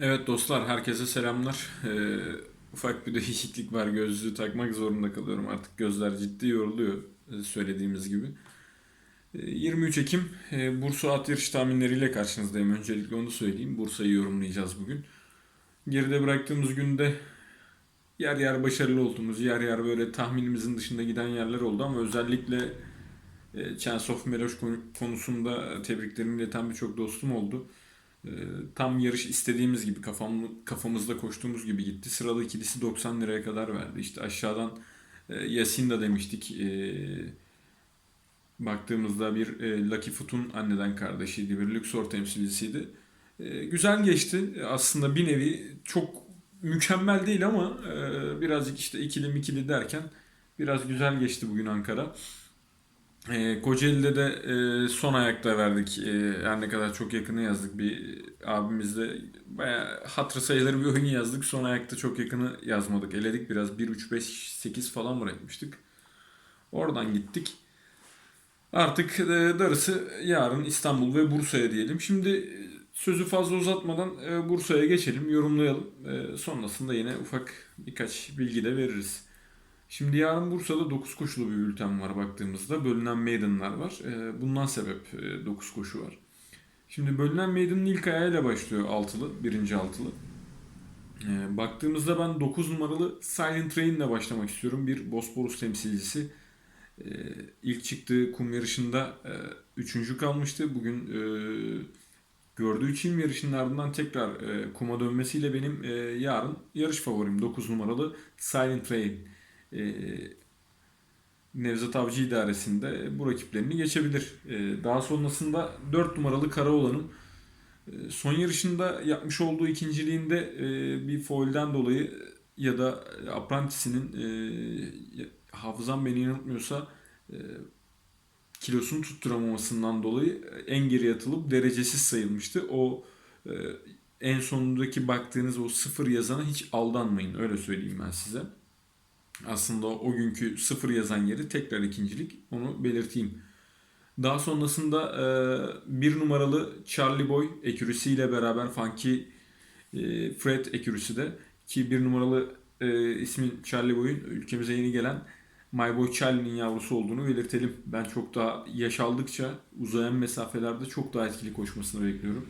Evet dostlar, herkese selamlar. Ee, ufak bir değişiklik var. Gözlüğü takmak zorunda kalıyorum. Artık gözler ciddi yoruluyor e, söylediğimiz gibi. Ee, 23 Ekim e, Bursa at yarış tahminleriyle karşınızdayım. Öncelikle onu söyleyeyim. Bursa'yı yorumlayacağız bugün. Geride bıraktığımız günde yer yer başarılı olduğumuz, yer yer böyle tahminimizin dışında giden yerler oldu ama özellikle e, Chance of Meloş konu- konusunda tebriklerimi ileten birçok dostum oldu. Ee, Tam yarış istediğimiz gibi kafam, kafamızda koştuğumuz gibi gitti. Sıralı ikilisi 90 liraya kadar verdi. İşte aşağıdan e, Yasin da demiştik. E, baktığımızda bir e, Lucky Foot'un anneden kardeşiydi. Bir Luxor temsilcisiydi. E, güzel geçti. Aslında bir nevi çok mükemmel değil ama e, birazcık işte ikili mikili derken biraz güzel geçti bugün Ankara. E, Kocaeli'de de e, son ayakta verdik. E, her ne kadar çok yakını yazdık. Bir abimizle bayağı hatırı sayılır bir oyun yazdık. Son ayakta çok yakını yazmadık. Eledik biraz. 1-3-5-8 falan bırakmıştık. Oradan gittik. Artık e, darısı yarın İstanbul ve Bursa'ya diyelim. Şimdi e, sözü fazla uzatmadan e, Bursa'ya geçelim, yorumlayalım. E, sonrasında yine ufak birkaç bilgi de veririz. Şimdi yarın Bursa'da 9 koşulu bir bülten var baktığımızda. Bölünen meydanlar var. Ee, Bundan sebep 9 koşu var. Şimdi bölünen meydanın ilk ayağıyla başlıyor altılı, birinci altılı. Ee, Baktığımızda ben 9 numaralı Silent Rain ile başlamak istiyorum. Bir Bosporus temsilcisi. Ee, İlk çıktığı kum yarışında 3. kalmıştı. Bugün e, gördüğü çim yarışının ardından tekrar e, kuma dönmesiyle benim e, yarın yarış favorim 9 numaralı Silent Rain. Ee, Nevzat Avcı idaresinde bu rakiplerini geçebilir. Ee, Daha sonrasında 4 numaralı Karaoğlan'ın e, son yarışında yapmış olduğu ikinciliğinde e, bir foilden dolayı ya da Apprentice'inin e, hafızam beni yanıltmıyorsa e, kilosunu tutturamamasından dolayı en geriye atılıp derecesiz sayılmıştı. O e, en sonundaki baktığınız o sıfır yazana hiç aldanmayın öyle söyleyeyim ben size. Aslında o günkü sıfır yazan yeri tekrar ikincilik. Onu belirteyim. Daha sonrasında e, bir numaralı Charlie Boy ekürüsüyle beraber Funky e, Fred ekürüsü de ki bir numaralı e, ismin Charlie Boy'un ülkemize yeni gelen My Boy Charlie'nin yavrusu olduğunu belirtelim. Ben çok daha yaş aldıkça uzayan mesafelerde çok daha etkili koşmasını bekliyorum.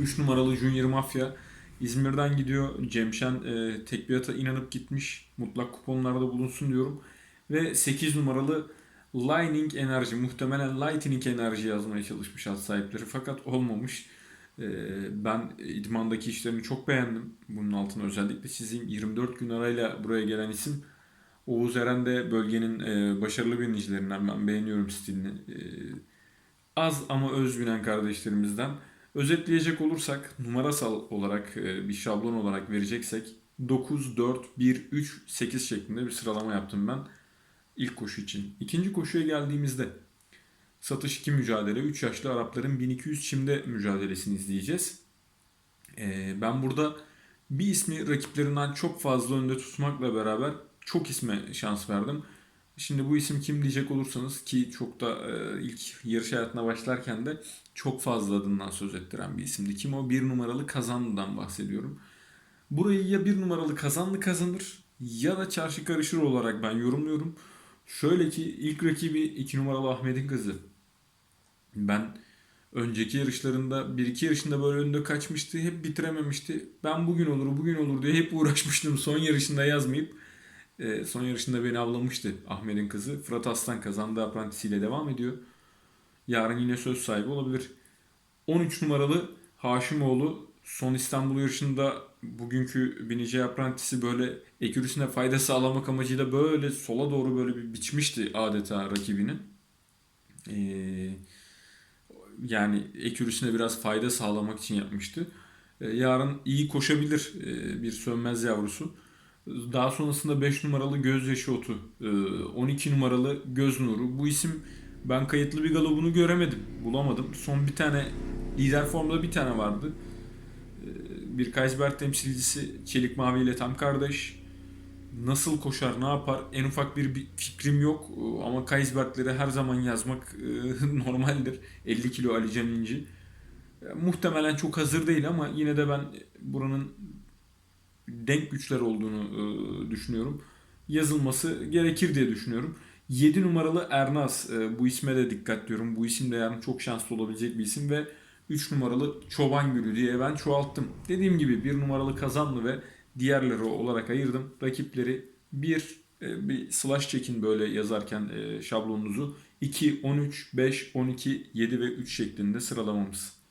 3 numaralı Junior Mafia İzmir'den gidiyor. Cemşen e, tekbiyata inanıp gitmiş. Mutlak kuponlarda bulunsun diyorum. Ve 8 numaralı Lightning Enerji. Muhtemelen Lightning Enerji yazmaya çalışmış at sahipleri. Fakat olmamış. E, ben idmandaki işlerini çok beğendim. Bunun altına özellikle çizeyim. 24 gün arayla buraya gelen isim. Oğuz Eren de bölgenin e, başarılı binicilerinden. Ben beğeniyorum stilini. E, az ama öz binen kardeşlerimizden. Özetleyecek olursak numarasal olarak e, bir şablon olarak vereceksek 9, 4, 1, 3, 8 şeklinde bir sıralama yaptım ben ilk koşu için. İkinci koşuya geldiğimizde satış 2 mücadele 3 yaşlı Arapların 1200 çimde mücadelesini izleyeceğiz. E, Ben burada bir ismi rakiplerinden çok fazla önde tutmakla beraber çok isme şans verdim. Şimdi bu isim kim diyecek olursanız ki çok da e, ilk yarış hayatına başlarken de çok fazla adından söz ettiren bir isimdi. Kim o? Bir numaralı Kazanlı'dan bahsediyorum. Burayı ya bir numaralı Kazanlı kazanır ya da çarşı karışır olarak ben yorumluyorum. Şöyle ki ilk rakibi 2 numaralı Ahmet'in kızı. Ben önceki yarışlarında bir iki yarışında böyle önde kaçmıştı. Hep bitirememişti. Ben bugün olur bugün olur diye hep uğraşmıştım. Son yarışında yazmayıp e, son yarışında beni avlamıştı Ahmet'in kızı. Fırat Aslan kazandı aprentisiyle devam ediyor. Yarın yine söz sahibi olabilir. 13 numaralı Haşimoğlu son İstanbul yarışında bugünkü binici aprentisi böyle ekürüsüne fayda sağlamak amacıyla böyle sola doğru böyle bir biçmişti adeta rakibini. Ee, yani ekürüsüne biraz fayda sağlamak için yapmıştı. Ee, yarın iyi koşabilir ee, bir sönmez yavrusu. Daha sonrasında 5 numaralı gözyaşı otu, ee, 12 numaralı göz nuru. Bu isim ben kayıtlı bir galobunu göremedim, bulamadım. Son bir tane lider formda bir tane vardı. Ee, Bir Kaysberg temsilcisi Çelik Mavi ile tam kardeş. Nasıl koşar, ne yapar? En ufak bir fikrim yok Ee, ama Kaysberg'leri her zaman yazmak e, normaldir. 50 kilo Ali Can İnci. E, muhtemelen çok hazır değil ama yine de ben buranın denk güçler olduğunu e, düşünüyorum. Yazılması gerekir diye düşünüyorum. 7 numaralı Ernaz. e, bu isme de dikkat diyorum. Bu isim de yarın çok şanslı olabilecek bir isim ve 3 numaralı Çoban Gülü diye ben çoğalttım. Dediğim gibi 1 numaralı Kazanlı ve diğerleri olarak ayırdım. Rakipleri 1 bir slash çekin böyle yazarken e, şablonunuzu. 2, 13, 5, 12, 7 ve 3 şeklinde sıralamamız.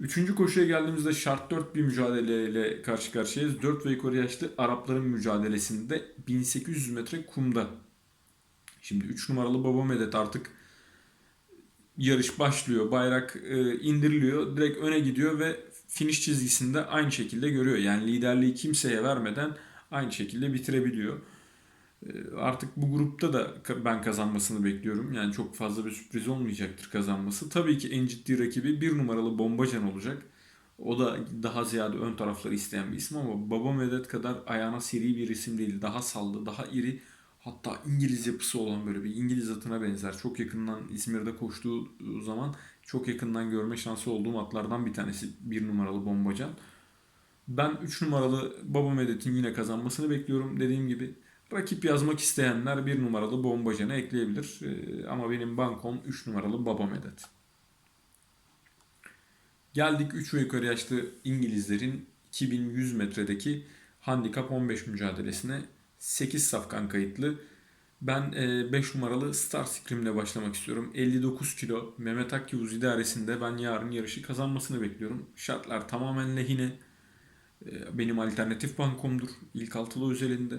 Üçüncü koşuya geldiğimizde şart 4 bir mücadeleyle karşı karşıyayız. 4 ve yukarı yaşlı Arapların mücadelesinde 1800 metre kumda. Şimdi 3 numaralı Baba Medet artık yarış başlıyor. Bayrak e, indiriliyor. Direkt öne gidiyor ve finish çizgisinde aynı şekilde görüyor. Yani liderliği kimseye vermeden aynı şekilde bitirebiliyor. E, artık bu grupta da ben kazanmasını bekliyorum. Yani çok fazla bir sürpriz olmayacaktır kazanması. Tabii ki en ciddi rakibi bir numaralı Bombacan olacak. O da daha ziyade ön tarafları isteyen bir isim ama Baba Medet kadar ayağına seri bir isim değil. Daha sallı, daha iri. Hatta İngiliz yapısı olan böyle bir İngiliz atına benzer. Çok yakından İzmir'de koştuğu zaman çok yakından görme şansı olduğum atlardan bir tanesi bir numaralı Bombacan. Ben 3 numaralı Baba Medet'in yine kazanmasını bekliyorum. Dediğim gibi rakip yazmak isteyenler 1 numaralı Bombacan'ı ekleyebilir. Ee, ama benim bankom 3 numaralı Baba Medet. Geldik 3 ve yukarı yaşlı İngilizlerin 2100 metredeki handikap 15 mücadelesine 8 safkan kayıtlı. Ben 5 numaralı Star Scream'le başlamak istiyorum. 59 kilo Mehmet Akyavuz idaresinde ben yarın yarışı kazanmasını bekliyorum. Şartlar tamamen lehine. E, Benim alternatif bankomdur. İlk altılı özelinde.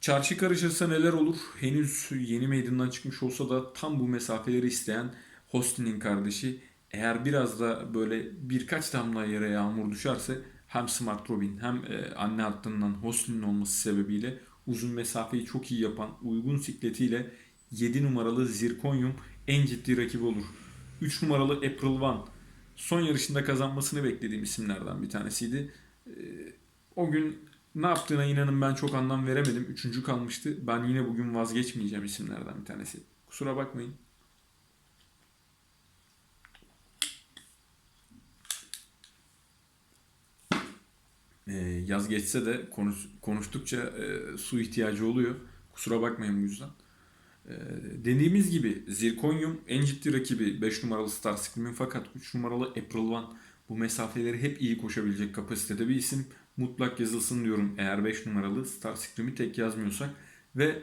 Çarşı karışırsa neler olur? Henüz yeni meydandan çıkmış olsa da tam bu mesafeleri isteyen Hostin'in kardeşi eğer biraz da böyle birkaç damla yere yağmur düşerse hem Smart Robin hem e, anne hattından Hostin'in olması sebebiyle uzun mesafeyi çok iyi yapan uygun sikletiyle 7 numaralı Zirconium en ciddi rakibi olur. 3 numaralı April One son yarışında kazanmasını beklediğim isimlerden bir tanesiydi. E, o gün ne yaptığına inanın ben çok anlam veremedim. Üçüncü kalmıştı. Ben yine bugün vazgeçmeyeceğim isimlerden bir tanesi. Kusura bakmayın. Ee, yaz geçse de konuş, konuştukça e, su ihtiyacı oluyor. Kusura bakmayın bu yüzden. Ee, dediğimiz gibi Zirconium en ciddi rakibi 5 numaralı Star Scream'in fakat 3 numaralı April One bu mesafeleri hep iyi koşabilecek kapasitede bir isim. Mutlak yazılsın diyorum eğer 5 numaralı Star Scream'i tek yazmıyorsak. Ve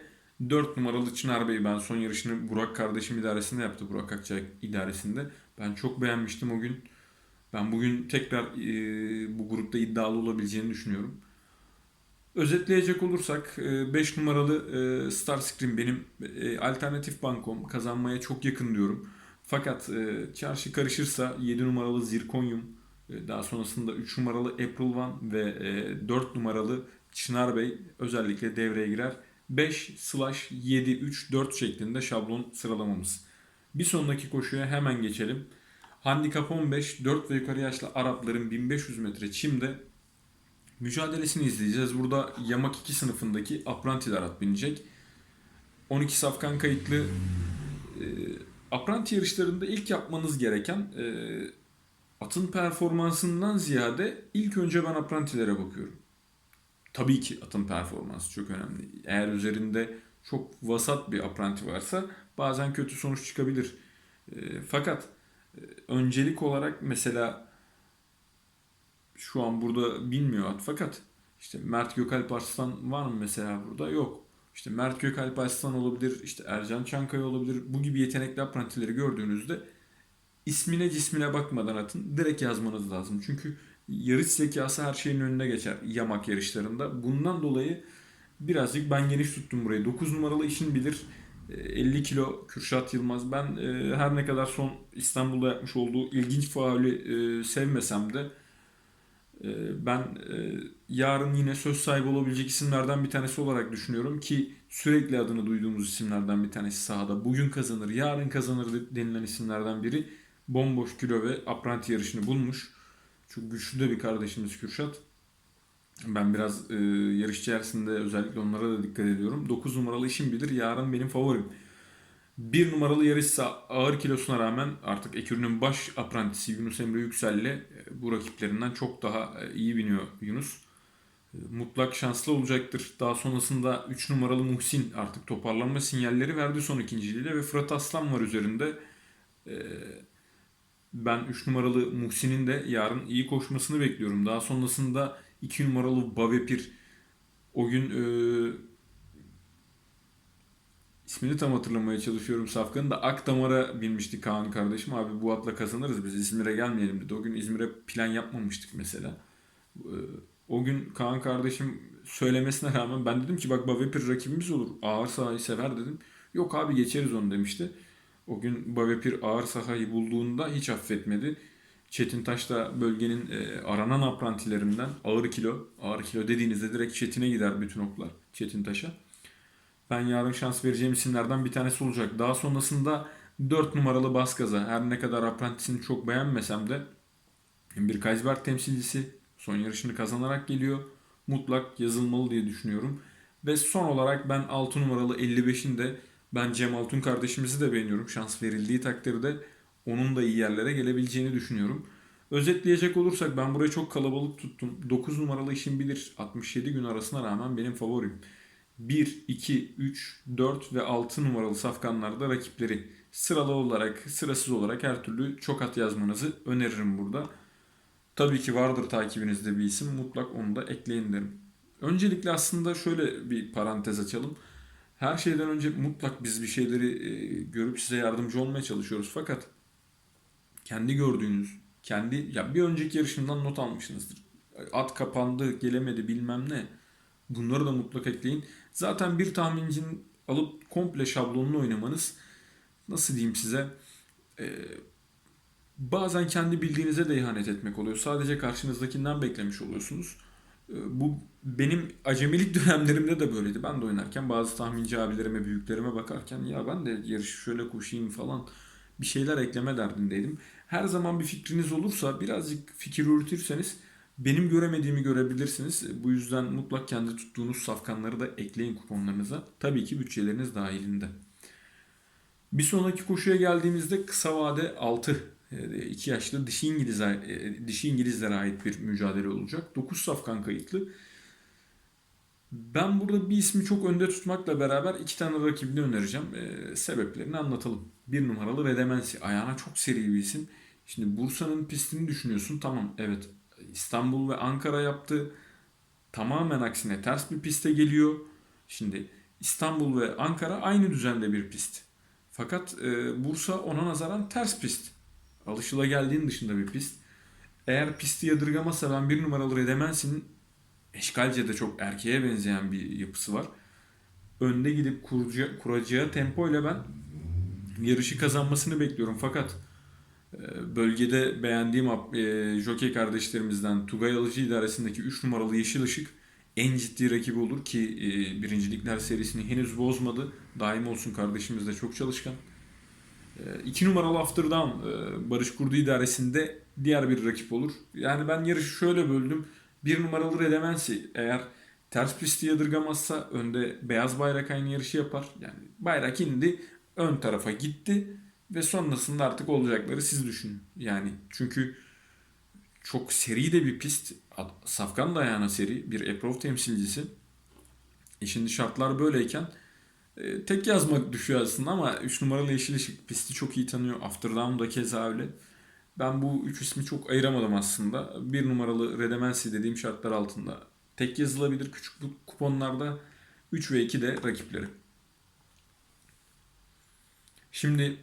4 numaralı Çınar Bey ben son yarışını Burak kardeşim idaresinde yaptı. Burak Akçay idaresinde. Ben çok beğenmiştim o gün. Ben bugün tekrar e, bu grupta iddialı olabileceğini düşünüyorum. Özetleyecek olursak 5 numaralı e, Star Scream benim e, alternatif bankom kazanmaya çok yakın diyorum. Fakat e, çarşı karışırsa 7 numaralı Zirconium, e, daha sonrasında 3 numaralı April One ve e, 4 numaralı Çınar Bey özellikle devreye girer. 5 slash 7 3 4 şeklinde şablon sıralamamız. Bir sonraki koşuya hemen geçelim. Handikap 15, 4 ve yukarı yaşlı Arapların 1500 metre çimde mücadelesini izleyeceğiz. Burada Yamak 2 sınıfındaki aprantiler at binecek. 12 safkan kayıtlı e, apranti yarışlarında ilk yapmanız gereken e, atın performansından ziyade ilk önce ben aprantilere bakıyorum. Tabii ki atın performansı çok önemli. Eğer üzerinde çok vasat bir apranti varsa bazen kötü sonuç çıkabilir. E, fakat öncelik olarak mesela şu an burada bilmiyor at fakat işte Mert Gökalp Arslan var mı mesela burada? Yok. İşte Mert Gökalp Arslan olabilir, işte Ercan Çankaya olabilir. Bu gibi yetenekli aprantileri gördüğünüzde ismine cismine bakmadan atın direkt yazmanız lazım. Çünkü yarış zekası her şeyin önüne geçer yamak yarışlarında. Bundan dolayı birazcık ben geniş tuttum burayı. 9 numaralı işin bilir. E, 50 kilo Kürşat Yılmaz. Ben e, her ne kadar son İstanbul'da yapmış olduğu ilginç faali e, sevmesem de e, ben e, yarın yine söz sahibi olabilecek isimlerden bir tanesi olarak düşünüyorum ki sürekli adını duyduğumuz isimlerden bir tanesi sahada. Bugün kazanır, yarın kazanır denilen isimlerden biri bomboş kilo ve apranti yarışını bulmuş. Çok güçlü de bir kardeşimiz Kürşat. Ben biraz e, yarış içerisinde özellikle onlara da dikkat ediyorum. 9 numaralı işim bilir. Yarın benim favorim. Bir numaralı yarışsa ağır kilosuna rağmen artık ekürünün baş aprantisi Yunus Emre Yüksel'le e, bu rakiplerinden çok daha e, iyi biniyor Yunus. E, Mutlak şanslı olacaktır. Daha sonrasında 3 numaralı Muhsin artık toparlanma sinyalleri verdi son ikinciliğiyle ve Fırat Aslan var üzerinde. E, Ben 3 numaralı Muhsin'in de yarın iyi koşmasını bekliyorum. Daha sonrasında 2 numaralı Bavepir o gün e, ismini tam hatırlamaya çalışıyorum Safkan'ın da Akdamar'a binmişti Kaan kardeşim. Abi bu atla kazanırız biz İzmir'e gelmeyelim dedi. O gün İzmir'e plan yapmamıştık mesela. E, O gün Kaan kardeşim söylemesine rağmen ben dedim ki bak Bavepir rakibimiz olur. Ağır sahayı sever dedim. Yok abi geçeriz onu demişti. O gün Bavepir ağır sahayı bulduğunda hiç affetmedi. Çetin Taş da bölgenin e, aranan aprantilerinden ağır kilo. Ağır kilo dediğinizde direkt Çetin'e gider bütün oklar Çetin Taş'a. Ben yarın şans vereceğim isimlerden bir tanesi olacak. Daha sonrasında 4 numaralı Baskaza. Her ne kadar aprantisini çok beğenmesem de bir Kaysberg temsilcisi son yarışını kazanarak geliyor. Mutlak yazılmalı diye düşünüyorum. Ve son olarak ben 6 numaralı 55'in de ben Cem Altun kardeşimizi de beğeniyorum. Şans verildiği takdirde onun da iyi yerlere gelebileceğini düşünüyorum. Özetleyecek olursak ben burayı çok kalabalık tuttum. 9 numaralı işin bilir 67 gün arasına rağmen benim favorim. 1, 2, 3, 4 ve 6 numaralı safkanlarda rakipleri sıralı olarak, sırasız olarak her türlü çok at yazmanızı öneririm burada. Tabii ki vardır takibinizde bir isim. Mutlak onu da ekleyin derim. Öncelikle aslında şöyle bir parantez açalım. Her şeyden önce mutlak biz bir şeyleri e, görüp size yardımcı olmaya çalışıyoruz. Fakat kendi gördüğünüz, kendi ya bir önceki yarışından not almışsınızdır. At kapandı, gelemedi bilmem ne. Bunları da mutlak ekleyin. Zaten bir tahmincinin alıp komple şablonunu oynamanız nasıl diyeyim size e, bazen kendi bildiğinize de ihanet etmek oluyor. Sadece karşınızdakinden beklemiş oluyorsunuz. E, Bu benim acemilik dönemlerimde de böyleydi. Ben de oynarken bazı tahminci abilerime, büyüklerime bakarken ya ben de yarışı şöyle koşayım falan bir şeyler ekleme derdindeydim. Her zaman bir fikriniz olursa birazcık fikir yürütürseniz benim göremediğimi görebilirsiniz. Bu yüzden mutlak kendi tuttuğunuz safkanları da ekleyin kuponlarınıza. Tabii ki bütçeleriniz dahilinde. Bir sonraki koşuya geldiğimizde kısa vade 6 2 yaşlı dişi İngiliz e, dişi İngilizlere ait bir mücadele olacak. 9 safkan kayıtlı. Ben burada bir ismi çok önde tutmakla beraber iki tane rakibini önereceğim. Ee, sebeplerini anlatalım. Bir numaralı Redemensi. Ayağına çok seri bir isim. Şimdi Bursa'nın pistini düşünüyorsun. Tamam evet İstanbul ve Ankara yaptı. Tamamen aksine ters bir piste geliyor. Şimdi İstanbul ve Ankara aynı düzende bir pist. Fakat e, Bursa ona nazaran ters pist. Alışılageldiğin dışında bir pist. Eğer pisti yadırgamazsa ben bir numaralı Redemensi'nin eşkalce de çok erkeğe benzeyen bir yapısı var. Önde gidip kuracağı, kuracağı tempoyla ben yarışı kazanmasını bekliyorum. Fakat e, bölgede beğendiğim e, jockey kardeşlerimizden Tugay Alıcı idaresindeki 3 numaralı Yeşil Işık en ciddi rakibi olur ki e, birincilikler serisini henüz bozmadı. Daim olsun kardeşimiz de çok çalışkan. 2 numaralı After e, Barış Kurdu idaresinde diğer bir rakip olur. Yani ben yarışı şöyle böldüm. 1 numaralı Redemensi eğer ters pisti yadırgamazsa önde beyaz bayrak aynı yarışı yapar. Yani bayrak indi ön tarafa gitti ve sonrasında artık olacakları siz düşünün. Yani çünkü çok seri de bir pist. Safkan da ayağına seri. Bir Eprov temsilcisi. E şimdi şartlar böyleyken e, tek yazmak düşüyor aslında ama 3 numaralı Yeşil Işık pisti çok iyi tanıyor. After Down da keza öyle. Ben bu üç ismi çok ayıramadım aslında. Bir numaralı Redemensi dediğim şartlar altında tek yazılabilir küçük bu kuponlarda 3 ve 2 de rakipleri. Şimdi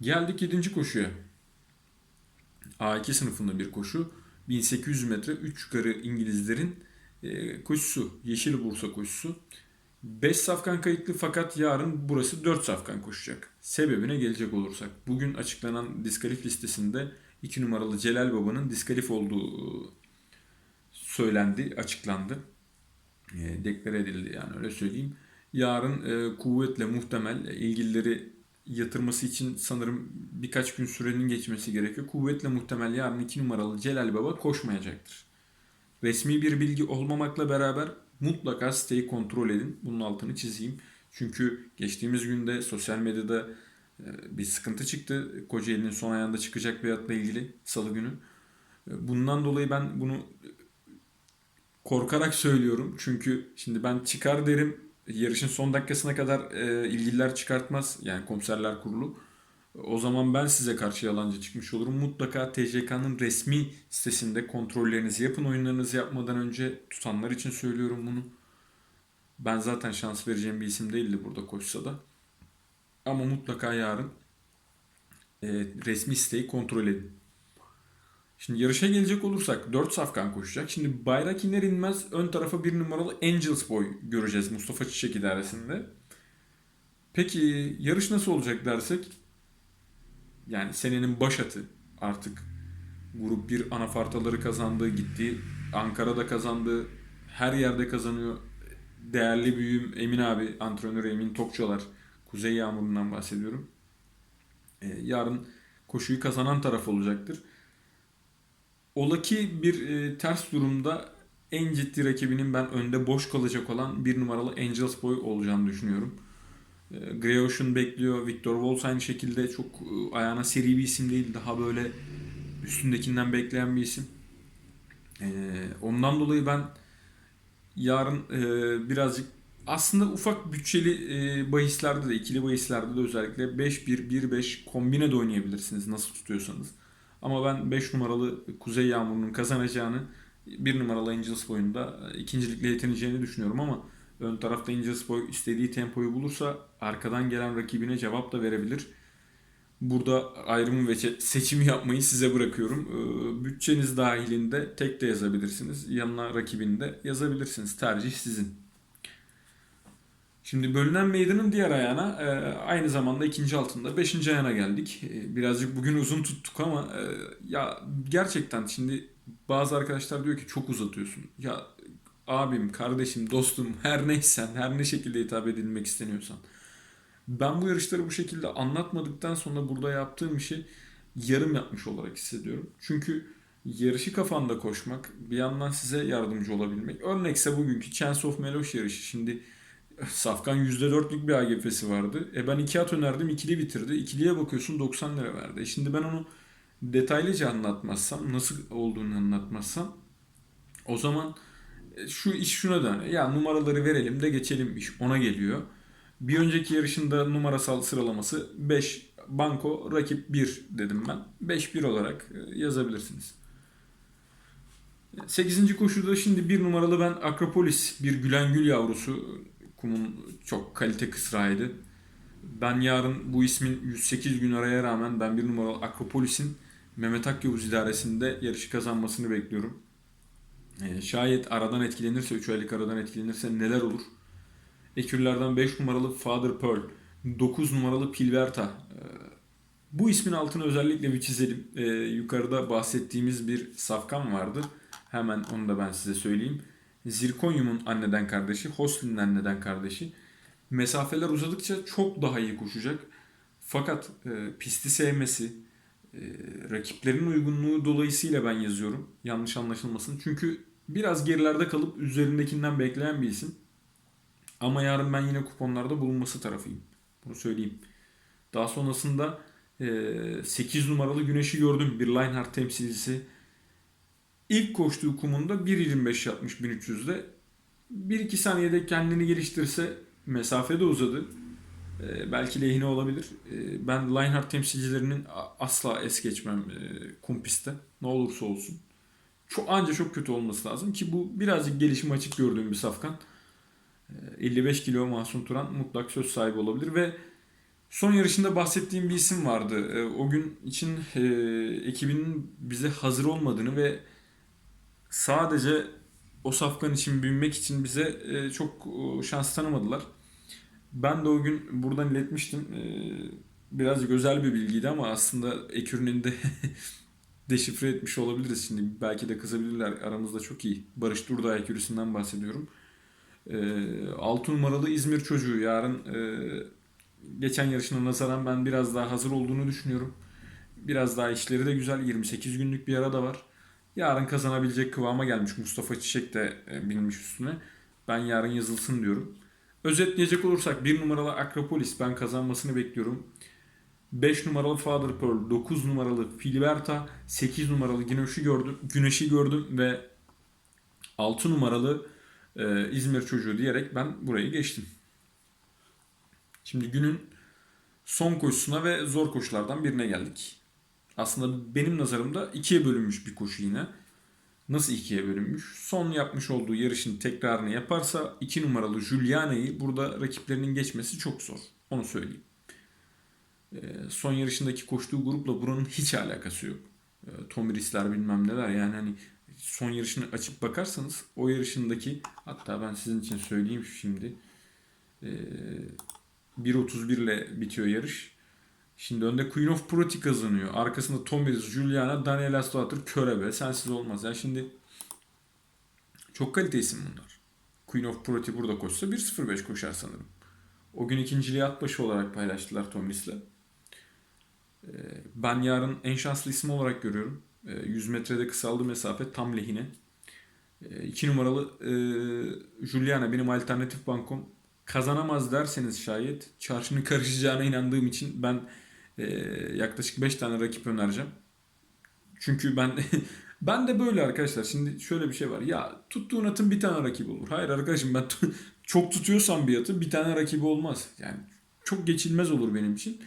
geldik 7. koşuya. A2 sınıfında bir koşu. 1800 metre 3 yukarı İngilizlerin e, koşusu. Yeşil Bursa koşusu. 5 safkan kayıtlı fakat yarın burası 4 safkan koşacak. Sebebine gelecek olursak. Bugün açıklanan diskalif listesinde 2 numaralı Celal Baba'nın diskalif olduğu söylendi, açıklandı. E, deklare edildi yani öyle söyleyeyim. Yarın e, kuvvetle muhtemel ilgilileri yatırması için sanırım birkaç gün sürenin geçmesi gerekiyor. Kuvvetle muhtemel yarın 2 numaralı Celal Baba koşmayacaktır. Resmi bir bilgi olmamakla beraber mutlaka siteyi kontrol edin. Bunun altını çizeyim. Çünkü geçtiğimiz günde sosyal medyada e, bir sıkıntı çıktı. Kocaeli'nin son ayağında çıkacak bir atla ilgili salı günü. E, Bundan dolayı ben bunu korkarak söylüyorum. Çünkü şimdi ben çıkar derim. Yarışın son dakikasına kadar e, ilgililer çıkartmaz. Yani komiserler kurulu. O zaman ben size karşı yalancı çıkmış olurum. Mutlaka TCK'nın resmi sitesinde kontrollerinizi yapın oyunlarınızı yapmadan önce. Tutanlar için söylüyorum bunu. Ben zaten şans vereceğim bir isim değildi burada koşsa da. Ama mutlaka yarın e, resmi siteyi kontrol edin. Şimdi yarışa gelecek olursak 4 safkan koşacak. Şimdi bayrak iner inmez ön tarafa bir numaralı Angels Boy göreceğiz Mustafa Çiçek idaresinde. Peki yarış nasıl olacak dersek yani senenin baş atı artık. Grup 1 anafartaları kazandı gitti. Ankara'da kazandı. Her yerde kazanıyor. Değerli büyüğüm Emin abi antrenörü Emin Tokçalar Kuzey Yağmuru'ndan bahsediyorum. Ee, yarın koşuyu kazanan taraf olacaktır. Ola ki bir e, ters durumda en ciddi rakibinin ben önde boş kalacak olan bir numaralı Angels Boy olacağını düşünüyorum. E, Grey Ocean bekliyor. Victor Waltz aynı şekilde çok e, ayağına seri bir isim değil. Daha böyle üstündekinden bekleyen bir isim. E, ondan dolayı ben yarın e, birazcık aslında ufak bütçeli e, bahislerde de ikili bahislerde de özellikle 5-1-1-5 kombine de oynayabilirsiniz nasıl tutuyorsanız. Ama ben 5 numaralı Kuzey Yağmuru'nun kazanacağını 1 numaralı Angels boyunda ikincilikle yetineceğini düşünüyorum ama ön tarafta Angels boy istediği tempoyu bulursa arkadan gelen rakibine cevap da verebilir. Burada ayrımı ve seçimi yapmayı size bırakıyorum. Ee, Bütçeniz dahilinde tek de yazabilirsiniz. Yanına rakibini de yazabilirsiniz. Tercih sizin. Şimdi bölünen meydanın diğer ayağına e, aynı zamanda ikinci altında beşinci ayağına geldik. E, birazcık bugün uzun tuttuk ama e, ya gerçekten şimdi bazı arkadaşlar diyor ki çok uzatıyorsun. Ya abim, kardeşim, dostum her neysen, her ne şekilde hitap edilmek isteniyorsan. Ben bu yarışları bu şekilde anlatmadıktan sonra burada yaptığım işi yarım yapmış olarak hissediyorum. Çünkü yarışı kafanda koşmak, bir yandan size yardımcı olabilmek. Örnekse bugünkü Chance of Meloş yarışı. Şimdi Safkan %4'lük bir AGF'si vardı. E ben iki at önerdim, ikili bitirdi. İkiliye bakıyorsun 90 lira verdi. E şimdi ben onu detaylıca anlatmazsam, nasıl olduğunu anlatmazsam o zaman şu iş şuna dönüyor. Ya numaraları verelim de geçelim iş ona geliyor. Bir önceki yarışında numarasal sıralaması 5 banko rakip 1 dedim ben. 5-1 olarak e, yazabilirsiniz. 8. koşuda şimdi bir numaralı ben Akropolis bir Gülen Gül yavrusu kumun çok kalite kısrağıydı. Ben yarın bu ismin 108 gün araya rağmen ben bir numaralı Akropolis'in Mehmet Akyavuz idaresinde yarışı kazanmasını bekliyorum. Ee, şayet aradan etkilenirse, 3 aylık aradan etkilenirse neler olur? Ekürlerden 5 numaralı Father Pearl, 9 numaralı Pilverta. Ee, bu ismin altını özellikle bir çizelim. Ee, yukarıda bahsettiğimiz bir safkan vardı. Hemen onu da ben size söyleyeyim. Zirkonyum'un anneden kardeşi, Hoslin'in anneden kardeşi. Mesafeler uzadıkça çok daha iyi koşacak. Fakat e, pisti sevmesi, e, rakiplerin uygunluğu dolayısıyla ben yazıyorum. Yanlış anlaşılmasın. Çünkü biraz gerilerde kalıp üzerindekinden bekleyen bir isim. Ama yarın ben yine kuponlarda bulunması tarafıyım. Bunu söyleyeyim. Daha sonrasında e, 8 numaralı Güneş'i gördüm. Bir Linehardt temsilcisi. İlk koştuğu kumunda 1.25 yapmış 1300'de. 1-2 saniyede kendini geliştirse mesafe de uzadı. Ee, belki lehine olabilir. Ee, ben Linehardt temsilcilerinin asla es geçmem e, kum pistte. Ne olursa olsun. Çok anca çok kötü olması lazım ki bu birazcık gelişim açık gördüğüm bir safkan. Ee, 55 kilo Mahsun Turan mutlak söz sahibi olabilir ve son yarışında bahsettiğim bir isim vardı. Ee, o gün için e, ekibinin bize hazır olmadığını ve sadece o safkan için binmek için bize e, çok e, şans tanımadılar. Ben de o gün buradan iletmiştim. E, birazcık özel bir bilgiydi ama aslında Ekürü'nün de deşifre etmiş olabiliriz şimdi. Belki de kızabilirler. Aramızda çok iyi. Barış Durdağ Ekürüsü'nden bahsediyorum. E, 6 numaralı İzmir çocuğu yarın e, geçen yarışına nazaran ben biraz daha hazır olduğunu düşünüyorum. Biraz daha işleri de güzel. 28 günlük bir ara da var. Yarın kazanabilecek kıvama gelmiş. Mustafa Çiçek de e, binmiş üstüne. Ben yarın yazılsın diyorum. Özetleyecek olursak 1 numaralı Akropolis ben kazanmasını bekliyorum. 5 numaralı Father Pearl, 9 numaralı Filiberta, 8 numaralı Güneş'i gördüm, Güneş'i gördüm ve 6 numaralı e, İzmir çocuğu diyerek ben burayı geçtim. Şimdi günün son koşusuna ve zor koşulardan birine geldik. Aslında benim nazarımda ikiye bölünmüş bir koşu yine. Nasıl ikiye bölünmüş? Son yapmış olduğu yarışın tekrarını yaparsa 2 numaralı Juliana'yı burada rakiplerinin geçmesi çok zor. Onu söyleyeyim. Ee, son yarışındaki koştuğu grupla buranın hiç alakası yok. Ee, Tomirisler bilmem neler yani hani son yarışını açıp bakarsanız o yarışındaki hatta ben sizin için söyleyeyim şimdi ee, 1.31 ile bitiyor yarış. Şimdi önde Queen of Proti kazanıyor. Arkasında Tomiris, Juliana, Daniela Stoatır, Körebe. Sensiz olmaz. Yani şimdi çok kalite isim bunlar. Queen of Proti burada koşsa 1.05 koşar sanırım. O gün ikinciliği at başı olarak paylaştılar Tomiris'le. Ee, Ben yarın en şanslı isim olarak görüyorum. Ee, 100 metrede kısaldı mesafe tam lehine. 2 numaralı e, Juliana benim alternatif bankom. Kazanamaz derseniz şayet çarşının karışacağına inandığım için ben e, yaklaşık 5 tane rakip önereceğim. Çünkü ben ben de böyle arkadaşlar. Şimdi şöyle bir şey var. Ya tuttuğun atın bir tane rakibi olur. Hayır arkadaşım ben çok tutuyorsam bir atı bir tane rakibi olmaz. Yani çok geçilmez olur benim için.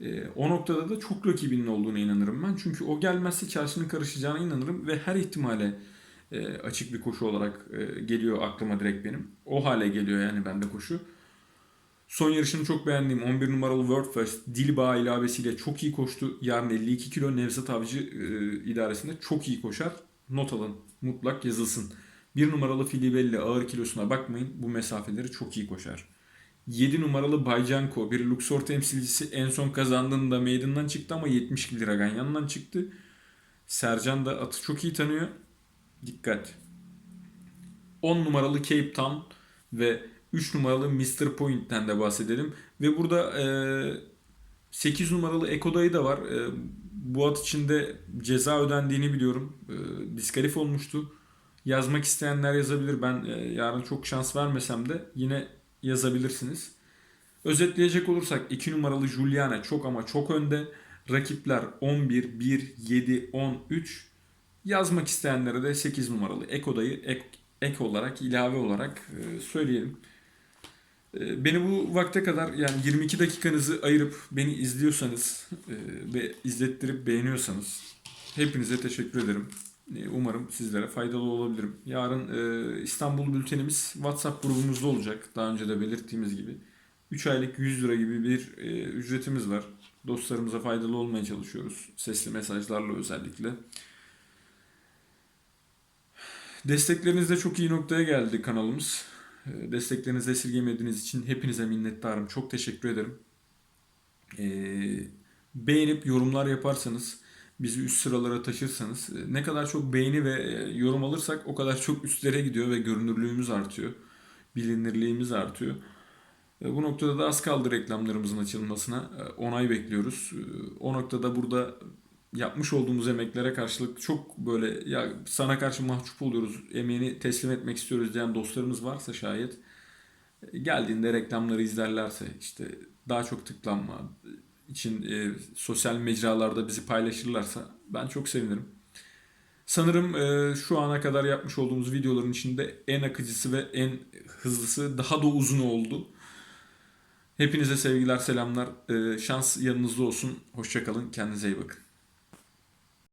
E, o noktada da çok rakibinin olduğuna inanırım ben. Çünkü o gelmezse çarşının karışacağına inanırım ve her ihtimale e, açık bir koşu olarak e, geliyor aklıma direkt benim. O hale geliyor yani bende koşu. Son yarışını çok beğendiğim 11 numaralı World First Dilba ilavesiyle çok iyi koştu. Yarın 52 kilo Nevzat Avcı e, idaresinde çok iyi koşar. Not alın. Mutlak yazılsın. 1 numaralı Filibelli ağır kilosuna bakmayın. Bu mesafeleri çok iyi koşar. 7 numaralı Baycanko bir Luxor temsilcisi en son kazandığında meydandan çıktı ama 70 lira yandan çıktı. Sercan da atı çok iyi tanıyor. Dikkat. 10 numaralı Cape Town ve 3 numaralı Mr. Point'ten de bahsedelim. Ve burada e, 8 numaralı Ekoda'yı da var. E, bu at için de ceza ödendiğini biliyorum. E, diskalif olmuştu. Yazmak isteyenler yazabilir. Ben e, yarın çok şans vermesem de yine yazabilirsiniz. Özetleyecek olursak 2 numaralı Juliana çok ama çok önde. Rakipler 11, 1, 7, 10, 3. Yazmak isteyenlere de 8 numaralı Ekoda'yı ek, ek olarak, ilave olarak e, söyleyelim. E, Beni bu vakte kadar yani 22 dakikanızı ayırıp beni izliyorsanız e, ve izlettirip beğeniyorsanız hepinize teşekkür ederim. E, Umarım sizlere faydalı olabilirim. Yarın e, İstanbul bültenimiz WhatsApp grubumuzda olacak. Daha önce de belirttiğimiz gibi. 3 aylık 100 lira gibi bir e, ücretimiz var. Dostlarımıza faydalı olmaya çalışıyoruz. Sesli mesajlarla özellikle. Desteklerinizle çok iyi noktaya geldi kanalımız. E, Desteklerinizi esirgemediğiniz için hepinize minnettarım. Çok teşekkür ederim. E, beğenip yorumlar yaparsanız, bizi üst sıralara taşırsanız, e, ne kadar çok beğeni ve e, yorum alırsak o kadar çok üstlere gidiyor ve görünürlüğümüz artıyor. Bilinirliğimiz artıyor. E, Bu noktada da az kaldı reklamlarımızın açılmasına. Onay bekliyoruz. O noktada burada yapmış olduğumuz emeklere karşılık çok böyle ya sana karşı mahcup oluyoruz, emeğini teslim etmek istiyoruz diyen dostlarımız varsa şayet geldiğinde reklamları izlerlerse işte daha çok tıklanma için e, sosyal mecralarda bizi paylaşırlarsa ben çok sevinirim. Sanırım e, şu ana kadar yapmış olduğumuz videoların içinde en akıcısı ve en hızlısı daha da uzun oldu. Hepinize sevgiler, selamlar. E, şans yanınızda olsun. Hoşçakalın. Kendinize iyi bakın.